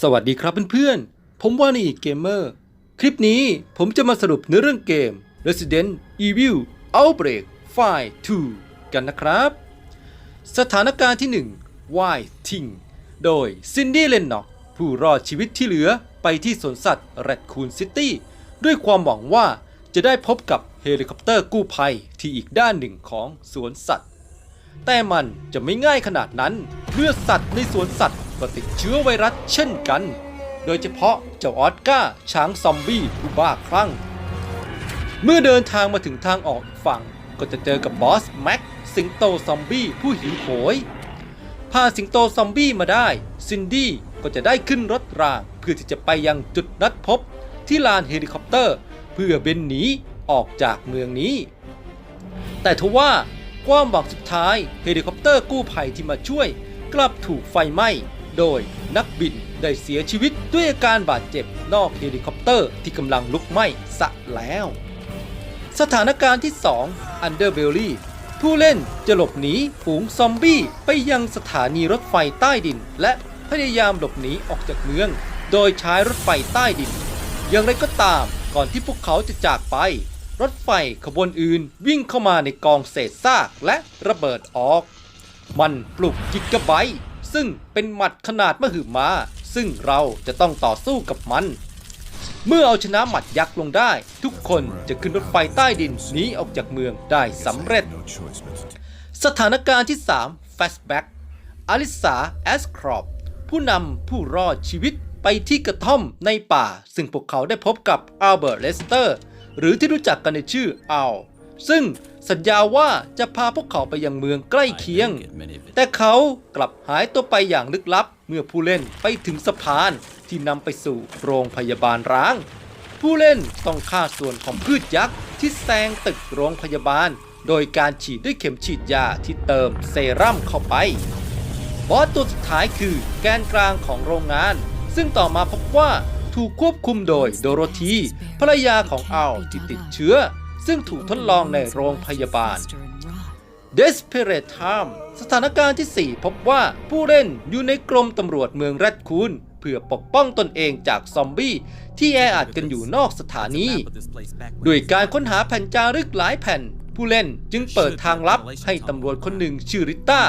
สวัสดีครับเพื่อนๆ ผมว่านอีกเกมเมอร์ คลิปนี้ผมจะมาสรุปเนื้อเรื่องเกม Resident Evil Outbreak File 2กันนะครับ สถานการณ์ที่ 1 Wild Thing โดยซินดี้เลนน็อกผู้รอดชีวิตที่เหลือไปที่สวนสัตว์ Raccoon City ด้วยความหวังว่าจะได้พบกับเฮลิคอปเตอร์กู้ภัยที่อีกด้านหนึ่งของสวนสัตว์ แต่มันจะไม่ง่ายขนาดนั้นเมื่อสัตว์ในสวนสัตว์ ก็ติดเชื้อไวรัสเช่นกัน โดยเฉพาะเจ้าออสกาช้างซอมบี้ผู้บ้าคลั่ง เมื่อเดินทางมาถึงทางออกอีกฝั่ง ก็จะเจอกับบอสแม็กสิงโตซอมบี้ผู้หิวโหยพาสิงโตซอมบี้มาได้ ซินดี้ก็จะได้ขึ้นรถรางเพื่อที่จะไปยังจุดนัดพบ ที่ลานเฮลิคอปเตอร์ เพื่อเบนหนีออกจากเมืองนี้ แต่ทว่าความหวังสุดท้ายเฮลิคอปเตอร์กู้ภัยที่มาช่วย กลับถูกไฟไหม้ โดยนักบินได้เสียชีวิตด้วยอาการบาดเจ็บนอกเฮลิคอปเตอร์ที่กำลังลุกไหม้ซะแล้ว สถานการณ์ที่ 2 Underbelly ผู้เล่นจะหลบหนีฝูงซอมบี้ไปยังสถานีรถไฟใต้ดิน และพยายามหลบหนีออกจากเมือง โดยใช้รถไฟใต้ดิน อย่างไรก็ตามก่อนที่พวกเขาจะจากไป รถไฟขบวนอื่นวิ่งเข้ามาในกองเศษซากและระเบิดออก มันปลุกกิกะไบต์ ซึ่งเป็นหมัดขนาดมหึมา ซึ่งเราจะต้องต่อสู้กับมัน เมื่อเอาชนะหมัดยักษ์ลงได้ ทุกคนจะขึ้นรถไฟใต้ดินหนีออกจากเมืองได้สำเร็จ สถานการณ์ที่ 3 Flashback อลิสาแอสครอปผู้นำผู้รอดชีวิตไปที่กระท่อมในป่า ซึ่งพวกเขาได้พบกับอัลเบิร์ตเลสเตอร์ หรือที่รู้จักกันในชื่ออัล ซึ่งสัญญาว่าจะพาพวกเขาไปยังเมืองใกล้เคียง แต่เขากลับหายตัวไปอย่างลึกลับ เมื่อผู้เล่นไปถึงสะพานที่นำไปสู่โรงพยาบาลร้าง ผู้เล่นต้องฆ่าส่วนของพืชยักษ์ที่แซงตึกโรงพยาบาล โดยการฉีดด้วยเข็มฉีดยาที่เติมเซรั่มเข้าไป บอสตัวสุดท้ายคือแกนกลางของโรงงาน ซึ่งต่อมาพบว่าถูกควบคุมโดยโดโรธีภรรยาของอัลที่ติดเชื้อ ซึ่งถูกทดลองในโรงพยาบาล Desperate Time สถานการณ์ที่ 4 พบว่าผู้เล่นอยู่ในกรมตำรวจเมืองแรดคูนเพื่อปกป้องตนเองจากซอมบี้ที่แออัดกันอยู่นอกสถานีด้วยการค้นหาแผ่นจารึกหลายแผ่น ผู้เล่นจึงเปิดทางลับให้ตำรวจคนหนึ่งชื่อริต้า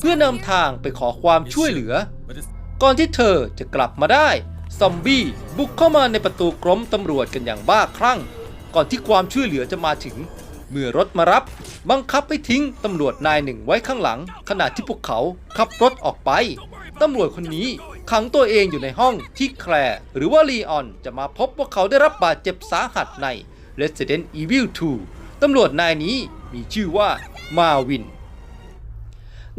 เพื่อนำทางไปขอความช่วยเหลือ ก่อนที่เธอจะกลับมาได้ ซอมบี้บุกเข้ามาในประตูกรมตำรวจกันอย่างบ้าคลั่ง ก่อนที่ความช่วยเหลือจะมาถึง เมื่อรถมารับ บังคับให้ทิ้งตำรวจนายหนึ่งไว้ข้างหลัง ขณะที่พวกเขาขับรถออกไป ตำรวจคนนี้ขังตัวเองอยู่ในห้องที่แคลร์หรือว่าลีออนจะมาพบว่าเขาได้รับบาดเจ็บสาหัสใน Resident Evil 2 ตำรวจนายนี้มีชื่อว่ามาวิน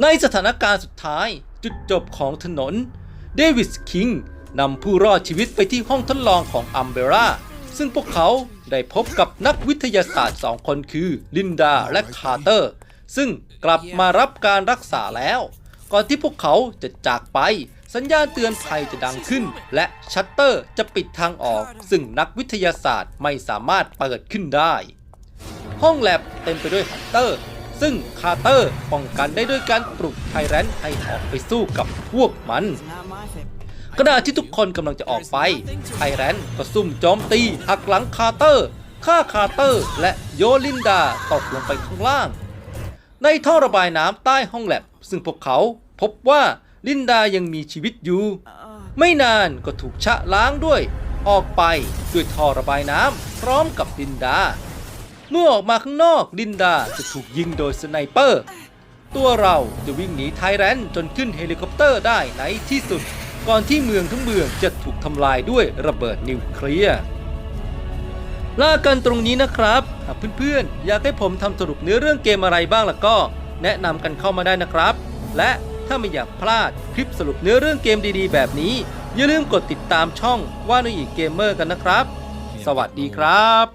ในสถานการณ์สุดท้ายจุดจบของถนน เดวิสคิงนำผู้รอดชีวิตไปที่ห้องทดลองของอัมเบร่า ซึ่งพวกเขาได้พบกับนักวิทยาศาสตร์สองคนคือลินดาและคาร์เตอร์ ซึ่งกลับมารับการรักษาแล้ว ก่อนที่พวกเขาจะจากไป สัญญาณเตือนภัยจะดังขึ้น และชัตเตอร์จะปิดทางออก ซึ่งนักวิทยาศาสตร์ไม่สามารถเปิดขึ้นได้ ห้องแลบเต็มไปด้วยฮันเตอร์ ซึ่งคาร์เตอร์ป้องกันได้ด้วยการปลุกไทแรนให้ออกไปสู้กับพวกมัน ขณะที่ทุกคนกำลังจะออกไปไทแรนท์ก็ซุ่มโจมตีหักหลังคาร์เตอร์ฆ่าคาร์เตอร์และโยลินดาตกลงไปข้างล่าง ในท่อระบายน้ำใต้ห้องแลบ ซึ่งพวกเขาพบว่าลินดายังมีชีวิตอยู่ ไม่นานก็ถูกชะล้างด้วย ออกไปด้วยท่อระบายน้ำพร้อมกับลินดา เมื่อออกมาข้างนอกลินดาจะถูกยิงโดยสไนเปอร์ ตัวเราจะวิ่งหนีไทแรนท์จนขึ้นเฮลิคอปเตอร์ได้ในที่สุด ก่อนที่เมืองทั้งเมืองจะถูกทำลายด้วยระเบิดนิวเคลียร์ลากันตรงนี้นะครับ หากเพื่อนๆ อยากให้ผมทำสรุปเนื้อเรื่องเกมอะไรบ้างล่ะก็ แนะนำกันเข้ามาได้นะครับ และถ้าไม่อยากพลาดคลิปสรุปเนื้อเรื่องเกมดีๆ แบบนี้ อย่าลืมกดติดตามช่องว่านุอีเกมเมอร์กันนะครับ สวัสดีครับ